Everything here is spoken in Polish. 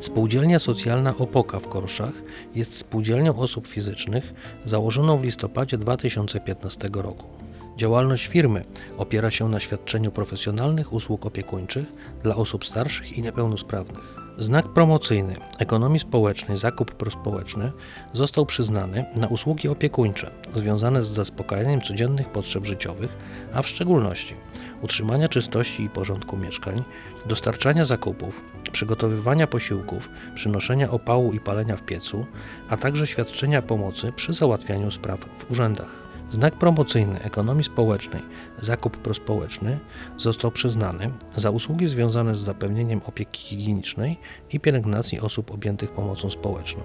Spółdzielnia Socjalna Opoka w Korszach jest spółdzielnią osób fizycznych założoną w listopadzie 2015 roku. Działalność firmy opiera się na świadczeniu profesjonalnych usług opiekuńczych dla osób starszych i niepełnosprawnych. Znak promocyjny ekonomii społecznej Zakup Prospołeczny został przyznany na usługi opiekuńcze związane z zaspokajaniem codziennych potrzeb życiowych, a w szczególności utrzymania czystości i porządku mieszkań, dostarczania zakupów, przygotowywania posiłków, przynoszenia opału i palenia w piecu, a także świadczenia pomocy przy załatwianiu spraw w urzędach. Znak promocyjny ekonomii społecznej Zakup Prospołeczny został przyznany za usługi związane z zapewnieniem opieki higienicznej i pielęgnacji osób objętych pomocą społeczną.